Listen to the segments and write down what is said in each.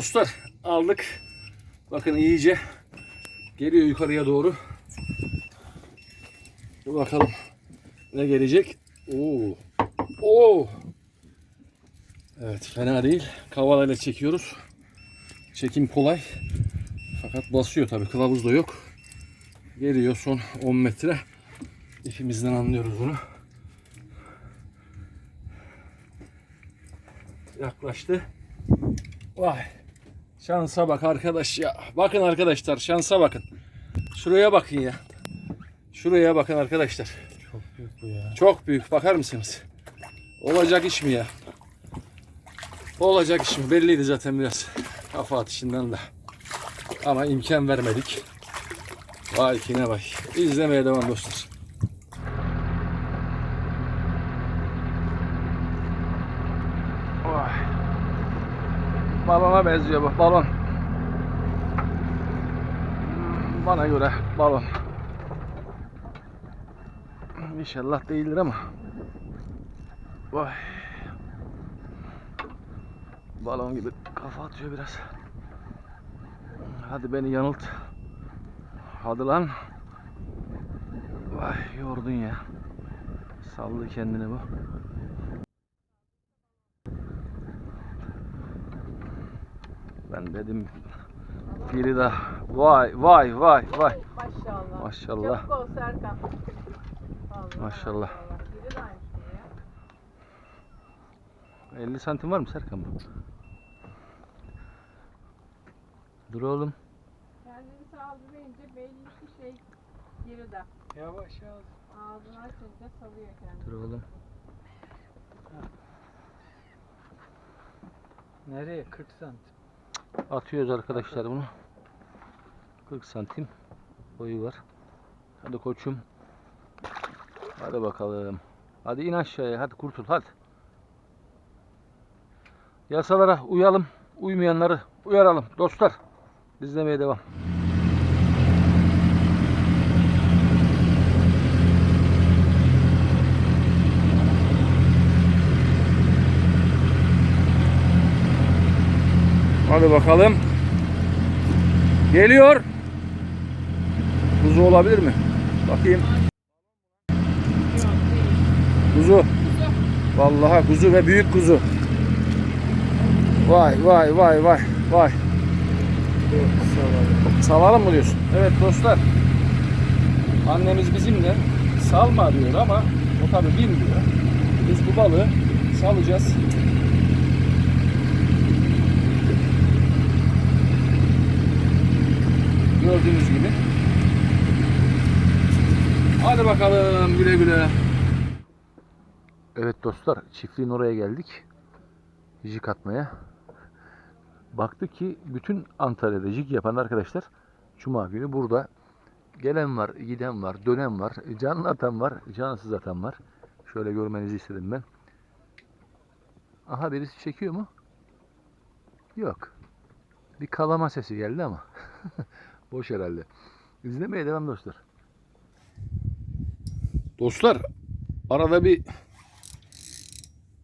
Dostlar aldık. Bakın iyice geliyor yukarıya doğru. Dur bakalım ne gelecek. Oo. Oo. Evet fena değil. Kavalayla çekiyoruz. Çekim kolay. Fakat basıyor tabi kılavuz da yok. Geliyor son 10 metre. İpimizden anlıyoruz bunu. Yaklaştı. Vay. Şansa bak arkadaş ya. Bakın arkadaşlar şansa bakın. Şuraya bakın ya. Şuraya bakın arkadaşlar. Çok büyük bu ya. Çok büyük. Bakar mısınız? Olacak iş mi ya? Olacak iş mi? Belliydi zaten biraz. Kafa atışından da. Ama imkan vermedik. Vay kine vay. İzlemeye devam dostlar. Vay. Balona benziyor bu balon. Bana göre balon. İnşallah değildir ama. Vay. Balon gibi kafa atıyor biraz. Hadi beni yanılt. Hadi lan. Vay yordun ya. Sallı kendini bu. Ben dedim biri daha. Vay vay vay vay. Maşallah. Maşallah. Çabuk ol Serkan. Allah Maşallah. Ya. 50 santim var mı Serkan bu? Dur oğlum. Kendini saldırınca belli ki şey geride. Yavaş yavaş. Ağzını açınca salıyor kendini. Dur oğlum. Nereye? 40 santim. Atıyoruz arkadaşlar bunu. 40 santim boyu var. Hadi koçum. Hadi bakalım. Hadi in aşağıya. Hadi kurtul hadi. Yasalara uyalım. Uymayanları uyaralım. Dostlar. İzlemeye devam. Hadi bakalım. Geliyor. Kuzu olabilir mi? Bakayım. Kuzu. Vallahi kuzu ve büyük kuzu. Vay vay vay vay vay. Salalım mı diyorsun? Evet dostlar. Annemiz bizimle salma diyor ama o tabi bilmiyor. Biz bu balığı salacağız. Gördüğünüz gibi. Hadi bakalım güle güle. Evet dostlar çiftliğin oraya geldik. Jig atmaya. Baktık ki bütün Antalya'da jig yapan arkadaşlar Cuma günü burada. Gelen var, giden var, dönen var, canlı atan var, cansız atan var. Şöyle görmenizi istedim ben. Aha birisi çekiyor mu? Yok. Bir kalama sesi geldi ama. Boş herhalde. İzlemeye devam dostlar. Dostlar arada bir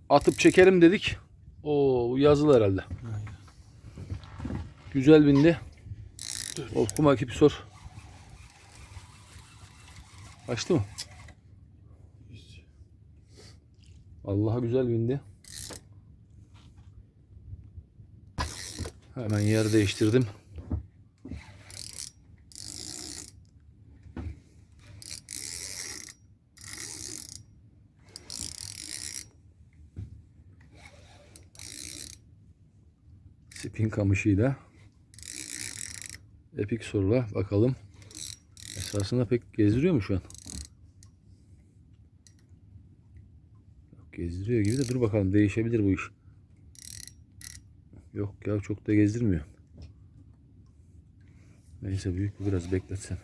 atıp çekelim dedik. O yazılı herhalde. Güzel bindi. Okuma ekip sor. Açtı mı? Allah'a güzel bindi. Hemen yer değiştirdim. Spin kamışıyla Epik sorula bakalım. Esasında pek gezdiriyor mu şu an? Yok, gezdiriyor gibi de dur bakalım değişebilir bu iş. Yok ya çok da gezdirmiyor. Neyse büyük bir biraz bekletsen.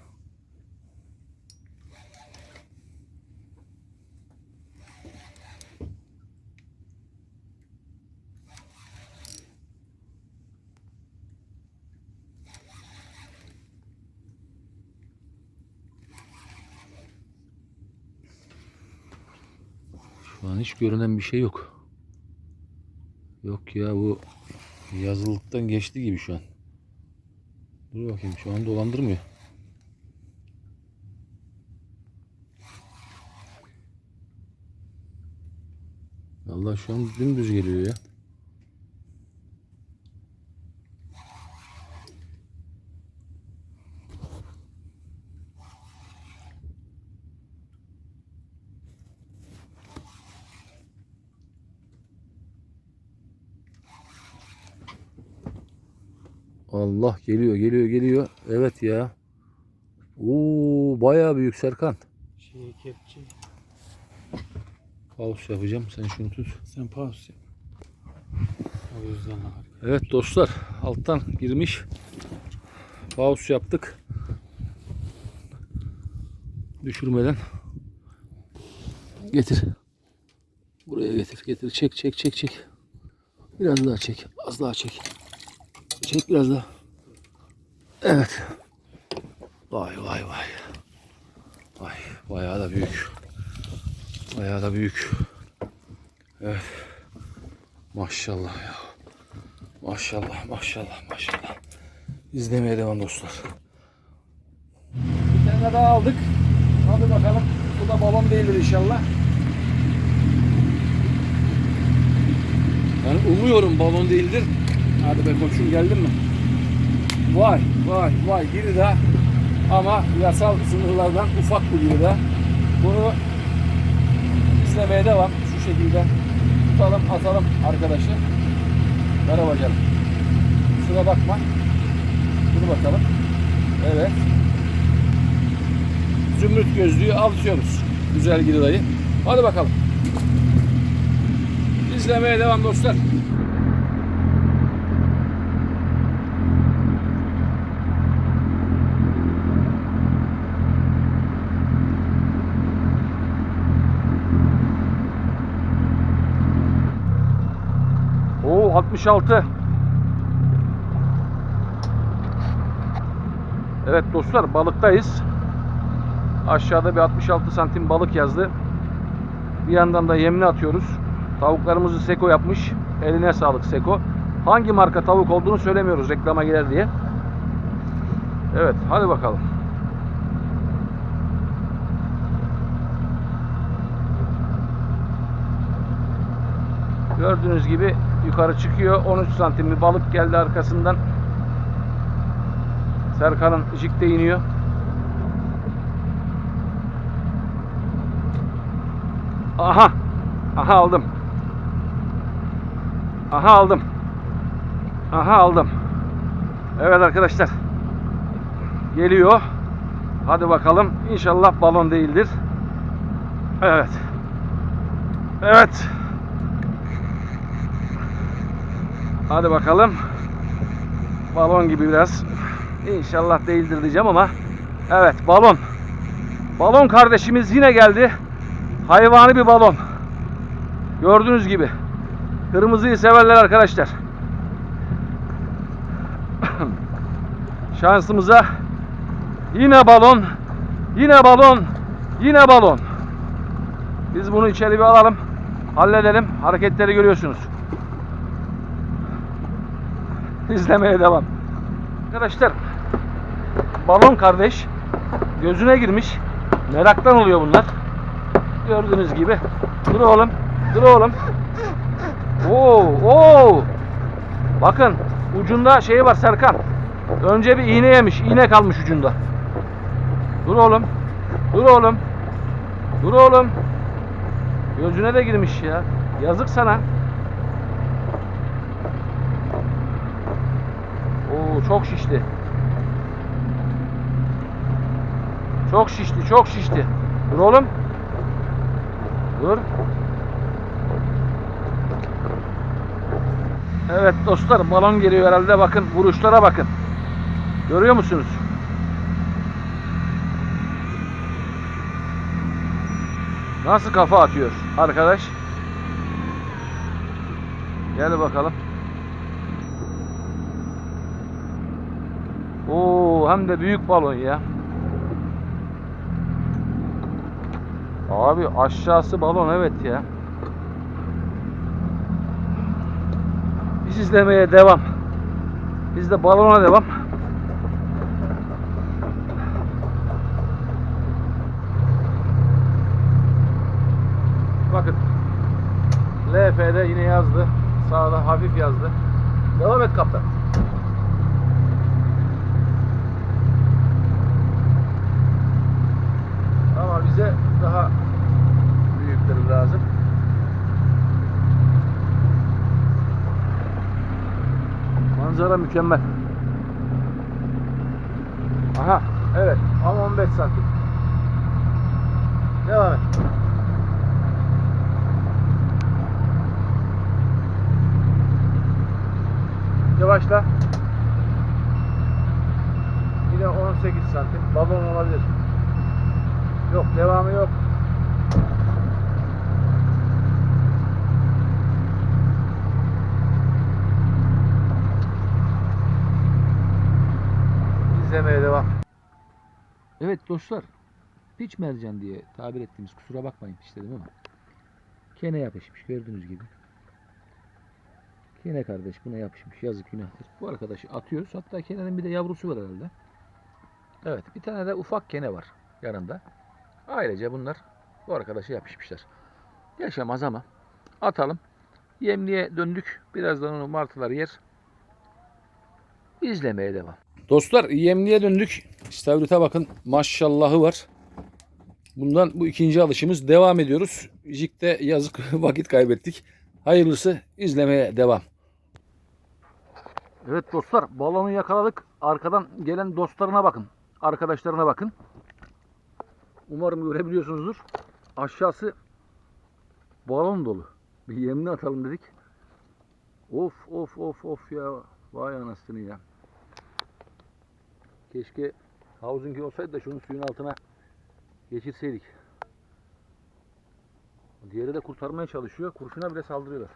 Şu hiç görünen bir şey yok. Yok ya bu Yazılıktan geçti gibi şu an. Dur bakayım şu an dolandırmıyor. Vallahi şu an dümdüz geliyor ya. Allah geliyor geliyor geliyor. Evet ya. Oo bayağı büyük Serkan. Şey kepçe. Pause yapacağım. Sen şunu tut. Sen pause yap. O yüzden harika. Evet dostlar alttan girmiş. Pause yaptık. Düşürmeden. Getir. Buraya getir getir. Çek çek çek çek. Biraz daha çek. Az daha çek. Çek biraz daha. Evet. Vay vay vay. Vay bayağı da büyük. Bayağı da büyük. Evet. Maşallah ya. Maşallah maşallah maşallah. İzlemeye devam dostlar. Bir tane daha aldık. Hadi bakalım. Bu da babam değildir inşallah. Ben umuyorum balon değildir. Hadi be koçum geldin mi? Vay vay vay biri de ama yasal sınırlardan ufak bir biri de. Bunu izlemeye devam. Şu şekilde tutalım atalım arkadaşı. Merhaba canım. Kusura bakma. Dur bakalım. Evet. Zümrüt gözlüğü atıyoruz. Güzel giridayı. Hadi bakalım. İzlemeye devam dostlar. Oo 66. Evet dostlar balıktayız. Aşağıda bir 66 santim balık yazdı. Bir yandan da yemini atıyoruz. Tavuklarımızı Seko yapmış. Eline sağlık Seko. Hangi marka tavuk olduğunu söylemiyoruz reklama girer diye. Evet hadi bakalım. Gördüğünüz gibi yukarı çıkıyor. 13 santim bir balık geldi arkasından. Serkan'ın jikte iniyor. Aha. Aha aldım. Aha aldım. Aha aldım. Evet arkadaşlar. Geliyor. Hadi bakalım. İnşallah balon değildir. Evet. Evet. Hadi bakalım. Balon gibi biraz. İnşallah değildir diyeceğim ama. Evet balon. Balon kardeşimiz yine geldi. Hayvani bir balon. Gördüğünüz gibi. Kırmızıyı severler arkadaşlar. Şansımıza yine balon. Yine balon. Yine balon. Biz bunu içeri bir alalım. Halledelim. Hareketleri görüyorsunuz. İzlemeye devam. Arkadaşlar balon kardeş gözüne girmiş. Meraktan oluyor bunlar. Gördüğünüz gibi. Dur oğlum. Dur oğlum. Oo, oo. Bakın ucunda şey var Serkan. Önce bir iğne yemiş. İğne kalmış ucunda. Dur oğlum. Dur oğlum. Dur oğlum. Gözüne de girmiş ya. Yazık sana. Çok şişti. Çok şişti, çok şişti. Dur oğlum. Dur. Evet dostlar balon geliyor herhalde bakın vuruşlara bakın. Görüyor musunuz? Nasıl kafa atıyor arkadaş? Gel bakalım. Oo hem de büyük balon ya. Abi aşağısı balon evet ya. Biz izlemeye devam. Biz de balona devam. Bakın. LF'de yine yazdı. Sağda hafif yazdı. Devam et kaptan. Ama bize daha büyükleri lazım. Manzara mükemmel. Aha, evet. Ama 15 santim. Devam et. Yavaşla. Yine 18 santim. Balon olabilir. Yok, devamı yok. İzlemeye devam. Evet dostlar. Piç mercan diye tabir ettiğimiz kusura bakmayın piç dedim ama. Kene yapışmış gördüğünüz gibi. Kene kardeş buna yapışmış yazık günahtır. Bu arkadaşı atıyoruz. Hatta kenenin bir de yavrusu var herhalde. Evet bir tane de ufak kene var yanında. Ailece bunlar bu arkadaşa yapışmışlar. Yaşamaz ama atalım. Yemliğe döndük. Birazdan onu martılar yer. İzlemeye devam. Dostlar yemliğe döndük. İstavrit'e bakın maşallahı var. Bundan bu ikinci alışımız devam ediyoruz. Jik'te yazık vakit kaybettik. Hayırlısı izlemeye devam. Evet dostlar balonu yakaladık. Arkadan gelen dostlarına bakın. Arkadaşlarına bakın. Umarım görebiliyorsunuzdur. Aşağısı balon dolu. Bir yemini atalım dedik. Of of of of ya. Vay anasını ya. Keşke havuzunki olsaydı da şunu suyun altına geçirseydik. Diğeri de kurtarmaya çalışıyor. Kurşuna bile saldırıyorlar.